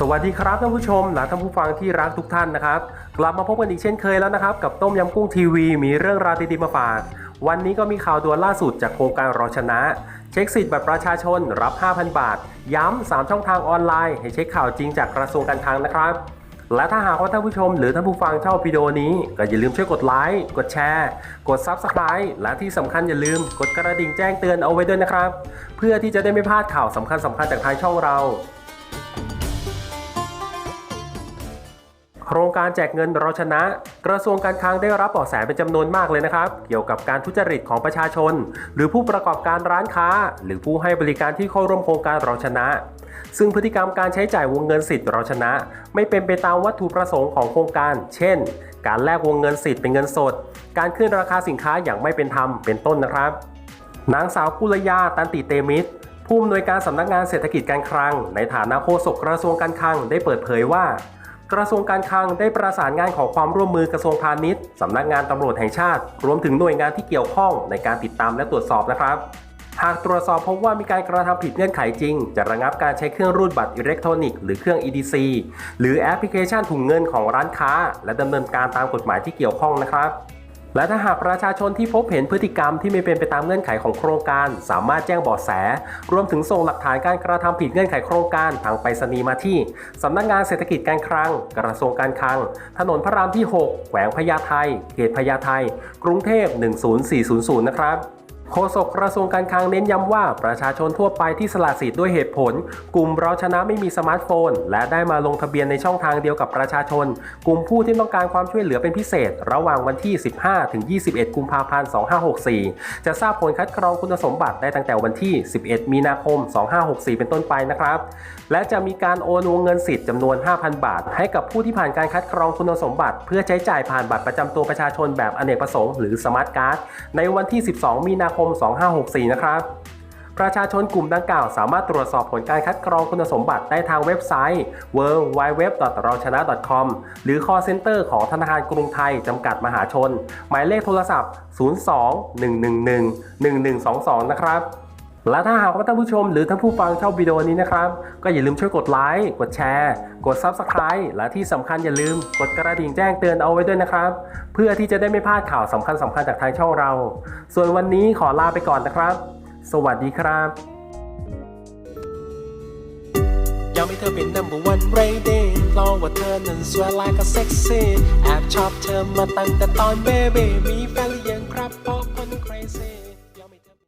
สวัสดีครับท่านผู้ชมและท่านผู้ฟังที่รักทุกท่านนะครับ กลับมาพบกันอีกเช่นเคยแล้วนะครับ กับต้มยำกุ้งทีวีมีเรื่องราวดีๆมาฝากวันนี้ก็มีข่าวด่วนล่าสุดจากโครงการรอชนะ เช็คสิทธิ์บัตรประชาชนรับ 5,000 บาท ย้ำ 3 ช่องทางออนไลน์ ให้เช็คข่าวจริงจากกระทรวงการคลังนะครับ และถ้าหากว่าท่านผู้ชมหรือท่านผู้ฟังชอบวิดีโอนี้ ก็อย่าลืมช่วยกดไลค์กดแชร์ กด Subscribe และที่สำคัญอย่าลืมกดกระดิ่งแจ้งเตือนเอาไว้ด้วยนะครับ เพื่อที่จะได้ไม่พลาดข่าวสำคัญสำคัญๆจากทางช่องเรา โครงการแจกเงินเราชนะ กระทรวงการคลังได้รับเบาะแสเป็นจำนวนมากเลยนะครับ เกี่ยวกับการทุจริตของประชาชน หรือผู้ประกอบการร้านค้า หรือผู้ให้บริการที่เข้าร่วมโครงการเราชนะ ซึ่งพฤติกรรมการใช้จ่ายวงเงินสิทธิ์เราชนะ ไม่เป็นไปตามวัตถุประสงค์ของโครงการ เช่น การแลกวงเงินสิทธิ์เป็นเงินสด การขึ้นราคาสินค้าอย่างไม่เป็นธรรมเป็นต้นนะครับนางสาวกุลยาตันติเตมิตรผู้อำนวยการสำนักงานเศรษฐกิจการคลัง ในฐานะโฆษกกระทรวงการคลังได้เปิดเผยว่า กระทรวงการคลังได้ประสานงานขอความร่วมมือกระทรวงพาณิชย์สำนักงานตำรวจแห่งชาติ รวมถึงหน่วยงานที่เกี่ยวข้องในการติดตามและตรวจสอบนะครับหากตรวจสอบพบว่ามีการกระทำผิดเงื่อนไขจริง จะระงับการใช้เครื่องรูดบัตรอิเล็กทรอนิกส์หรือเครื่อง EDC หรือแอปพลิเคชันถุงเงินของร้านค้า และดำเนินการตามกฎหมายที่เกี่ยวข้องนะครับ และถ้าหากประชาชนที่พบเห็นพฤติกรรมที่ไม่เป็นไปตามเงื่อนไขของโครงการ สามารถแจ้งเบาะแส รวมถึงส่งหลักฐานการกระทำผิดเงื่อนไขโครงการทางไปรษณีย์มาที่สำนักงานเศรษฐกิจการคลัง กระทรวงการคลัง ถนนพระรามที่ 6 แขวงพญาไทเขตพญาไทกรุงเทพ 10400 นะครับ โฆษกกระทรวงการคลังเน้นย้ำว่าประชาชนทั่วไปที่สละสิทธิ์ด้วยเหตุผล กลุ่มเราชนะไม่มีสมาร์ทโฟน และได้มาลงทะเบียนในช่องทางเดียวกับประชาชน กลุ่มผู้ที่ต้องการความช่วยเหลือเป็นพิเศษ ระหว่างวันที่ 15 ถึง 21 กุมภาพันธ์ 2564 จะทราบผลคัดกรองคุณสมบัติได้ตั้งแต่วันที่ 11 มีนาคม 2564 เป็นต้นไปนะครับ และจะมีการโอนวงเงินสิทธิ์จำนวน 5,000 บาท ให้กับผู้ที่ผ่านการคัดกรองคุณสมบัติ เพื่อใช้จ่ายผ่านบัตรประจำตัวประชาชนแบบอเนกประสงค์หรือสมาร์ทการ์ดในวันที่ 12 มีนาคม2564 นะครับ ประชาชนกลุ่มดังกล่าวสามารถตรวจสอบผลการคัดกรองคุณสมบัติได้ทางเว็บไซต์ w w w r a c h a n a c o m หรือ call center ของธนาคารกรุงไทย จำกัดมหาชน หมายเลขโทรศัพท์ 02-111-1122 นะครับ และถ้าหากว่าท่านผู้ชมหรือท่านผู้ฟังชอบวิดีโอนี้นะครับ ก็อย่าลืมช่วยกดไลค์ กดแชร์ กด Subscribe และที่สำคัญอย่าลืมกดกระดิ่งแจ้งเตือนเอาไว้ด้วยนะครับ เพื่อที่จะได้ไม่พลาดข่าวสำคัญสำคัญจากทางช่องเรา ส่วนวันนี้ขอลาไปก่อนนะครับ สวัสดีครับยากให้เธอเป็น number one lady เพราะว่าเธอนั้นสวย like a sexy แอบชอบเธอมาตั้งแต่ตอนเบบีมีแฟนหรือยังครับเพราะคน crazy